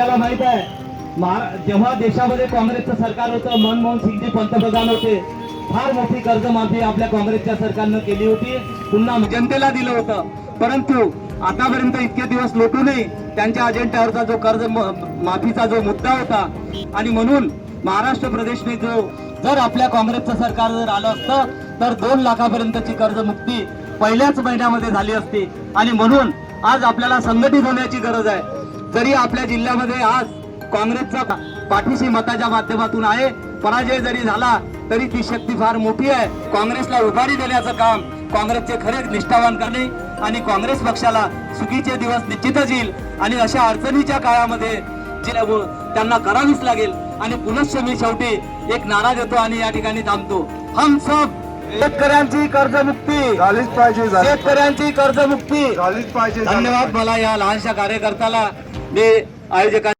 आपल्याला माहीत आहे जेव्हा देशामध्ये काँग्रेसचं सरकार होतं मनमोहन सिंगजी पंतप्रधान होते. फार मोठी कर्जमाफी आपल्या काँग्रेसच्या सरकारनं केली होती. पुन्हा जनतेला दिलं होतं. परंतु आतापर्यंत इतके दिवस लोटूनही त्यांच्या अजेंड्यावरचा जो कर्ज माफीचा जो मुद्दा होता. आणि म्हणून महाराष्ट्र प्रदेशने जो जर आपल्या काँग्रेसचं सरकार जर आलं असतं तर दोन लाखापर्यंतची कर्जमुक्ती पहिल्याच महिन्यामध्ये झाली असती. आणि म्हणून आज आपल्याला संघटित होण्याची गरज आहे. जरी आपल्या जिल्ह्यामध्ये आज काँग्रेसचा पाठीशी मताच्या माध्यमातून आहे पराजय जरी झाला तरी ती शक्ती फार मोठी आहे. काँग्रेसला उभारी देण्याचं काम काँग्रेसचे खरे निष्ठावान करणे आणि काँग्रेस पक्षाला सुखीचे दिवस निश्चितच येईल. आणि अशा अडचणीच्या काळामध्ये त्यांना करावीच लागेल. आणि पुनश्च मी शेवटी एक नारा देतो आणि या ठिकाणी थांबतो. हम सब शेतकऱ्यांची कर्जमुक्ती! झालीच पाहिजे शेतकऱ्यांची कर्जमुक्ती! झालीच पाहिजे धन्यवाद मला या लहानशा कार्यकर्त्याला. मी आयोजका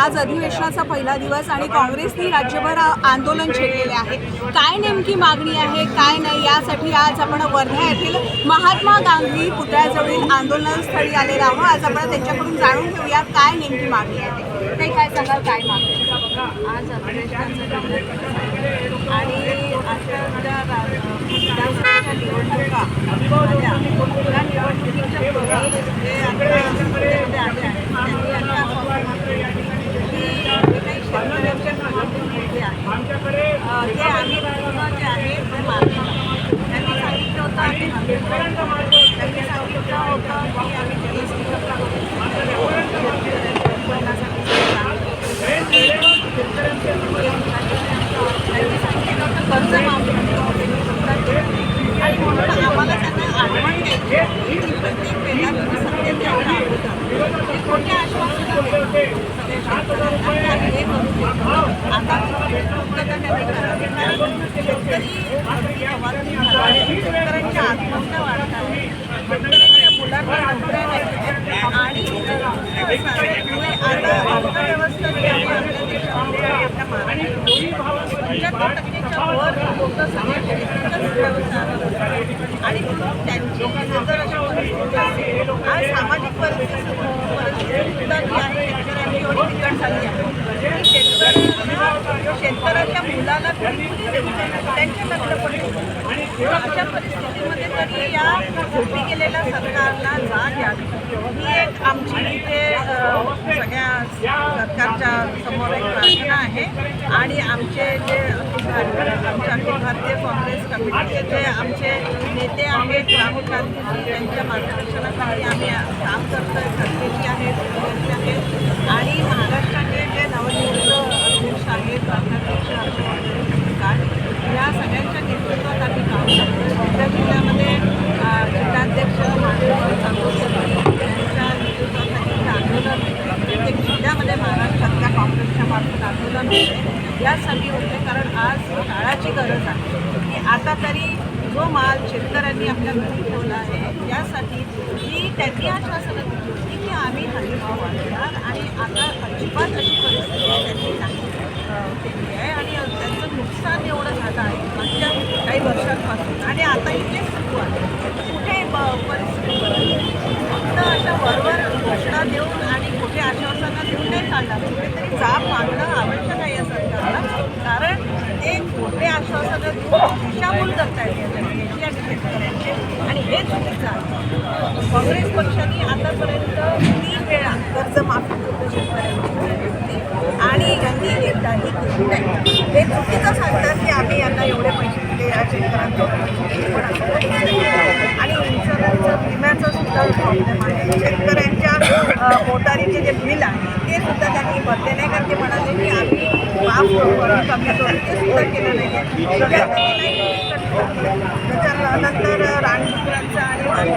आज अधिवेशनाचा पहिला दिवस आणि काँग्रेसने राज्यभर आंदोलन छेडलेले आहे काय नेमकी मागणी आहे काय नाही यासाठी आज आपण वर्धा येथील महात्मा गांधी पुतळ्याजवळील आंदोलनस्थळी आलेलो आहोत आज आपण त्यांच्याकडून जाणून घेऊया काय नेमकी मागणी आहे ते काय सांगाल काय मागणी? आज अधिवेशनाचं. आणि निवडणुका झाल्या, त्या निवडणुकीच्या पूर्वी जे आता सत्तेमध्ये आले आहेत त्यांनी आता की जे काही शेतकऱ्यांच्या प्रलंबित अ, ते आम्ही जे आहे ते मार्गी लावू. त्यांनी सांगितलं होतं आम्ही त्यांनी सांगितलं होतं की आम्ही जी एस टी त्यांनी सांगितलं होतं कर्ज माफी आणि म्हणून आम्हाला त्यांना आठवण द्यायची की प्रत्येक वेळेला तुम्ही सत्तेत यायला अगोदर ते खोटे आश्वासनं देतात सगळ्या शेतकऱ्यांना की आम्ही हे करू ते करू. आता पूर्तता त्यांनी करावी कारण शेतकरी फवारणी करावी शेतकऱ्यांच्या आत्महत्या वाढत आहे शेतकऱ्यांच्या मुलांना नोकऱ्या नाही आणि त्यामुळे आता अर्थव्यवस्था जी आहे आपल्या देशामध्ये आपल्या महाराष्ट्रात पंच्याहत्तर टक्केच्या वर लोक सगळ्या शेतीच्याच व्यवसायावर आहेत. आणि त्यांची जर अशा परिस्थिती असेल आज सामाजिक परिस्थिती परिस्थिती जी आहे शेतकऱ्यांची एवढी बिकट झाली आहे शेतकऱ्यांना शेतकऱ्याच्या मुलाला बिलकुलही अशा परिस्थितीमध्ये तरी या झोपी गेलेल्या सरकारला जाग यावी. ही एक आमची इथे सगळ्या सरकारच्या समोर एक प्रार्थना आहे. आणि आमचे जे भारतीय आमच्या अखिल भारतीय काँग्रेस कमिटीचे जे आमचे नेते आहेत राहुल गांधीजी त्यांच्या मार्गदर्शनाखाली आम्ही काम करतोय खडसेजी आहेत मोदीजी आहेत आणि महाराष्ट्राचे जे नवनियुक्त अध्यक्ष आहेत राज्याध्यक्ष हर्षवर्धन सरकार या सगळ्यांच्या नेतृत्वात आम्ही काम करतो वर्धा जिल्ह्यामध्ये अ, जिल्हाध्यक्ष मानव चांदोरकर यांच्या नेतृत्वाखाली हे आंदोलन प्रत्येक जिल्ह्यामध्ये महाराष्ट्रातल्या काँग्रेसच्या मार्फत आंदोलन होते यासाठी होते कारण आज काळाची गरज आहे. की आता तरी जो माल शेतकऱ्यांनी आपल्या घरी ठेवला आहे यासाठी ही त्यांनी आश्वासनं दिली होती की आम्ही हमी भाव वाढवणार आणि आता अजिबात अशी परिस्थिती त्यांनी नाही. केली आहे आणि त्यांचं नुकसान एवढं झालं आहे. मागच्या काही वर्षांपासून. आणि आता इथे सुरू आहे. कुठे ब- परिस्थिती बदलली फक्त अशा वरवर घोषणा देऊन आणि कुठे आश्वासनं देऊन नाही चालणार. कुठेतरी जाब मागणं आवश्यक आहे या सरकारला कारण ते खोटे आश्वासनं देऊन दिशाभूल करतायत आणि हे चुकीचं आहे. काँग्रेस पक्षाने आतापर्यंत तीन वेळा कर्जमाफी होतं शेतकऱ्यांची आणि यांनी एकदाही केली नाही. हे चुकीचं सांगतात की आम्ही यांना एवढे पैसे दिले या शेतकऱ्यांना. आणि इन्शुरन्सचं विम्याचं सुद्धा प्रॉब्लेम आहे. शेतकऱ्यांच्या मोटारीचे जे बिल आहे ते सुद्धा त्यांनी भरले नाही कारण ते म्हणाले की आम्ही माफ करू कमी सुद्धा केलं नाही आहे त्याच्यानंतर रानडुकरांचा आणि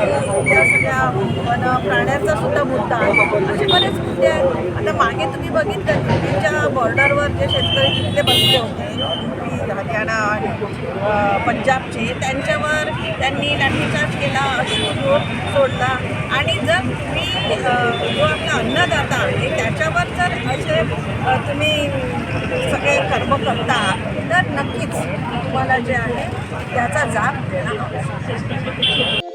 या सगळ्या वन प्राण्यांचा सुद्धा मुद्दा आहे. असे बरेच मुद्दे आहेत. आता मागे तुम्ही बघितलं दिल्लीच्या बॉर्डरवर जे शेतकरी तिथले बसले होते हरियाणा आणि पंजाबचे त्यांच्यावर त्यांनी लाठीचार्ज केला अश्रू सोडला. आणि जर तुम्ही जो आपला अन्नदाता आहे त्याच्यावर जर असे तुम्ही सगळे कर्म करता तर नक्कीच तुम्हाला जे आहे त्याचा जाब देणं आवश्यक